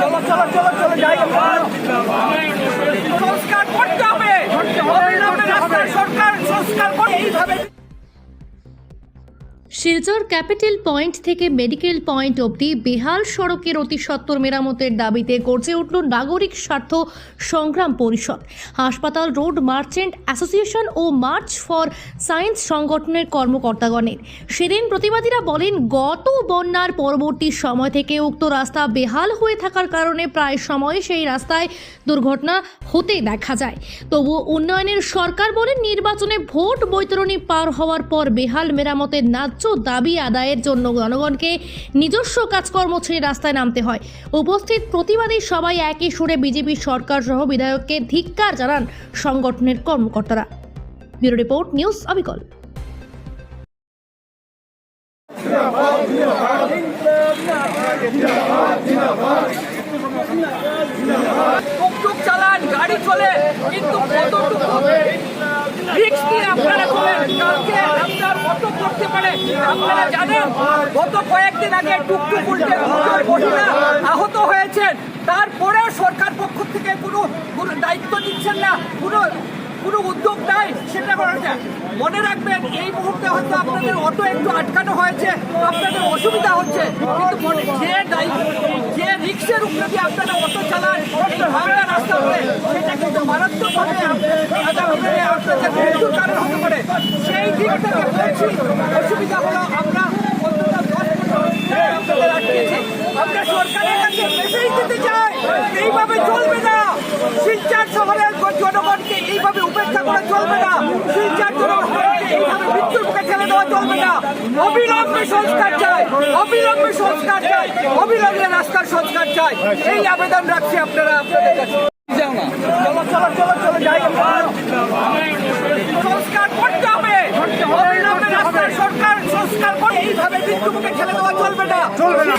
চলো চলো চলো চলো যাই শিলচর ক্যাপিটাল পয়েন্ট থেকে মেডিকেল পয়েন্ট অবধি বেহাল সড়কের অতি সত্বর মেরামতের দাবিতে গর্জে উঠল নাগরিক স্বার্থ সংগ্রাম পরিষদ। হাসপাতাল, রোড মার্চেন্ট অ্যাসোসিয়েশন ও মার্চ ফর সায়েন্স সংগঠনের কর্মকর্তাগণের। সেদিন প্রতিবাদীরা বলেন, গত বন্যার পরবর্তী সময় থেকে উক্ত রাস্তা বেহাল হয়ে থাকার কারণে প্রায় সময় সেই রাস্তায় দুর্ঘটনা হতে দেখা যায়। তবুও উন্নয়নের সরকার বলেন, নির্বাচনে ভোট বৈতরণী পার হওয়ার পর বেহাল মেরামতের ন্যায্য দাবি আদায়ের জন্য জনগণকে নিজস্ব কাজকর্ম ছেড়ে রাস্তায় নামতে হয় উপস্থিত প্রতিবাদী সবাই একই সুরে বিজেপি সরকার সহ বিধায়ককে ধিক্কার জানান সংগঠনের কর্মকর্তারা ব্যুরো রিপোর্ট নিউজ অবিকল গাড়ি চলে কিন্তু কতটুকু রিক্স নিয়ে আপনারা চলেন কালকে আপনার করতে পারে, আপনারা জানেন, গত কয়েকদিন আগে টুকটুক উল্টে মহিলা আহত হয়েছেন। তারপরেও সরকার পক্ষ থেকে কোনো কোনো দায়িত্ব নিচ্ছেন না, কোনো কোনো উদ্যোগ নাই, সেটা করা যায়। মনে রাখবেন, এই মুহূর্তে হয়তো আপনাদের অটো একটু আটকানো হয়েছে, আপনাদের অসুবিধা হচ্ছে। কিন্তু যে দায়িত্ব যে রিক্সের উপরে দিয়ে আপনারা অটো চালান এই ভাঙা রাস্তা করে সেটা কিন্তু মারাত্মকভাবে আগামী দিনে মৃত্যুর কারণ হতে পারে সেই দিক থেকে বলছি অসুবিধা হলো আমরা আমরা সরকারের কাছে মেসেজ দিতে চাই এইভাবে চলবে না। শিলচার শহরের জনগণকে এইভাবে উপেক্ষা করা চলবে না। শিলচার জনগণকে এইভাবে মৃত্যুর মুখে ঠেলে দেওয়া চলবে না। অবিলম্বে সংস্কার চাই অবিলম্বে সংস্কার চাই অবিলম্বে রাস্তার সংস্কার চাই। এই আবেদন রাখছি আপনারা আপনাদের কাছে। যাও না। চলো চলো চলো চলো যাই আমরা। সংস্কার করতে হবে অবিলম্বে রাস্তার সরকার সংস্কার করে এইভাবে মৃত্যু মুখে ঠেলে দেওয়া চলবে না। চলবে না।